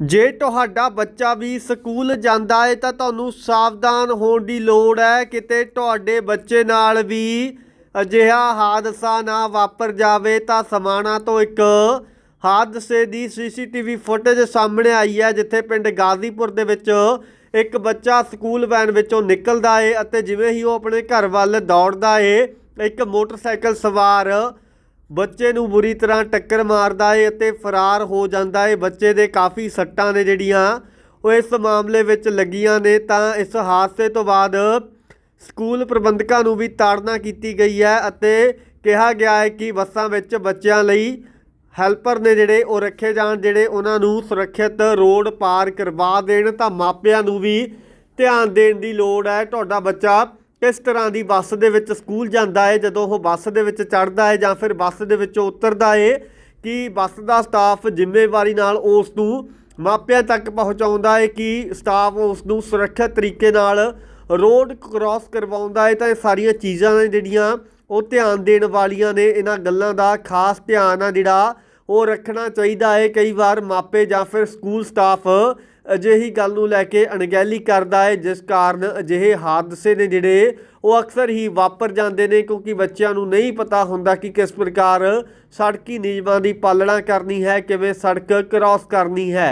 ਜੇ ਤੁਹਾਡਾ ਬੱਚਾ ਵੀ ਸਕੂਲ ਜਾਂਦਾ ਹੈ ਤਾਂ ਤੁਹਾਨੂੰ ਸਾਵਧਾਨ ਹੋਣ ਦੀ ਲੋੜ ਹੈ। ਕਿਤੇ ਤੁਹਾਡੇ ਬੱਚੇ ਨਾਲ ਵੀ ਅਜਿਹਾ ਹਾਦਸਾ ਨਾ ਵਾਪਰ ਜਾਵੇ ਤਾਂ ਸਮਾਣਾ ਤੋਂ ਇੱਕ ਹਾਦਸੇ ਦੀ ਸੀਸੀਟੀਵੀ ਫੁਟੇਜ ਸਾਹਮਣੇ ਆਈ ਹੈ, ਜਿੱਥੇ ਪਿੰਡ ਗਾਜ਼ੀਪੁਰ ਦੇ ਵਿੱਚ ਇੱਕ ਬੱਚਾ ਸਕੂਲ ਵੈਨ ਵਿੱਚੋਂ ਨਿਕਲਦਾ ਏ ਅਤੇ ਜਿਵੇਂ ਹੀ ਉਹ ਆਪਣੇ ਘਰ ਵੱਲ ਦੌੜਦਾ ਏ, ਇੱਕ ਮੋਟਰਸਾਈਕਲ ਸਵਾਰ ਬੱਚੇ ਨੂੰ ਬੁਰੀ ਤਰ੍ਹਾਂ ਟੱਕਰ ਮਾਰਦਾ ਏ ਅਤੇ ਫਰਾਰ ਹੋ ਜਾਂਦਾ ਏ। ਬੱਚੇ ਦੇ ਕਾਫੀ ਸੱਟਾਂ ਨੇ ਜਿਹੜੀਆਂ ਉਹ ਇਸ ਮਾਮਲੇ ਵਿੱਚ ਲੱਗੀਆਂ ਨੇ। ਤਾਂ ਇਸ ਹਾਦਸੇ ਤੋਂ ਬਾਅਦ ਸਕੂਲ ਪ੍ਰਬੰਧਕਾਂ ਨੂੰ ਵੀ ਤਾੜਨਾ ਕੀਤੀ ਗਈ ਹੈ ਅਤੇ ਕਿਹਾ ਗਿਆ ਹੈ ਕਿ ਬੱਸਾਂ ਵਿੱਚ ਬੱਚਿਆਂ ਲਈ ਹੈਲਪਰ ਨੇ ਜਿਹੜੇ ਉਹ ਰੱਖੇ ਜਾਣ, ਜਿਹੜੇ ਉਹਨਾਂ ਨੂੰ ਸੁਰੱਖਿਅਤ ਰੋਡ ਪਾਰ ਕਰਵਾ ਦੇਣ। ਤਾਂ ਮਾਪਿਆਂ ਨੂੰ ਵੀ ਧਿਆਨ ਦੇਣ ਦੀ ਲੋੜ ਹੈ। ਤੁਹਾਡਾ ਬੱਚਾ ਕਿਸ ਤਰ੍ਹਾਂ ਦੀ ਬੱਸ ਦੇ ਵਿੱਚ ਸਕੂਲ ਜਾਂਦਾ ਹੈ ਜਦੋਂ ਉਹ ਬੱਸ ਦੇ ਵਿੱਚ ਚੜ੍ਹਦਾ ਹੈ ਜਾਂ ਫਿਰ ਬੱਸ ਦੇ ਵਿੱਚੋਂ ਉਤਰਦਾ ਹੈ ਕਿ ਬੱਸ ਦਾ ਸਟਾਫ ਜ਼ਿੰਮੇਵਾਰੀ ਨਾਲ ਉਸ ਨੂੰ ਮਾਪਿਆਂ ਤੱਕ ਪਹੁੰਚਾਉਂਦਾ ਹੈ ਕਿ ਸਟਾਫ ਉਸ ਨੂੰ ਸੁਰੱਖਿਅਤ ਤਰੀਕੇ ਨਾਲ ਰੋਡ ਕ੍ਰਾਸ ਕਰਵਾਉਂਦਾ ਹੈ ਤਾਂ ਇਹ ਸਾਰੀਆਂ ਚੀਜ਼ਾਂ ਨੇ ਜਿਹੜੀਆਂ ਉਹ ਧਿਆਨ ਦੇਣ ਵਾਲੀਆਂ ਨੇ। ਇਹਨਾਂ ਗੱਲਾਂ ਦਾ ਖਾਸ ਧਿਆਨ ਆ ਜਿਹੜਾ ਉਹ ਰੱਖਣਾ ਚਾਹੀਦਾ ਹੈ ਕਈ ਵਾਰ ਮਾਪੇ ਜਾਂ ਫਿਰ ਸਕੂਲ ਸਟਾਫ ਅਜਿਹੀ ਗੱਲ ਨੂੰ ਲੈ ਕੇ ਅਣਗਹਿਲੀ ਕਰਦਾ ਹੈ, ਜਿਸ ਕਾਰਨ ਅਜਿਹੇ ਹਾਦਸੇ ਨੇ ਜਿਹੜੇ ਉਹ ਅਕਸਰ ਹੀ ਵਾਪਰ ਜਾਂਦੇ ਨੇ, ਕਿਉਂਕਿ ਬੱਚਿਆਂ ਨੂੰ ਨਹੀਂ ਪਤਾ ਹੁੰਦਾ ਕਿ ਕਿਸ ਪ੍ਰਕਾਰ ਸੜਕੀ ਨਿਯਮਾਂ ਦੀ ਪਾਲਣਾ ਕਰਨੀ ਹੈ, ਕਿਵੇਂ ਸੜਕ ਕ੍ਰਾਸ ਕਰਨੀ ਹੈ।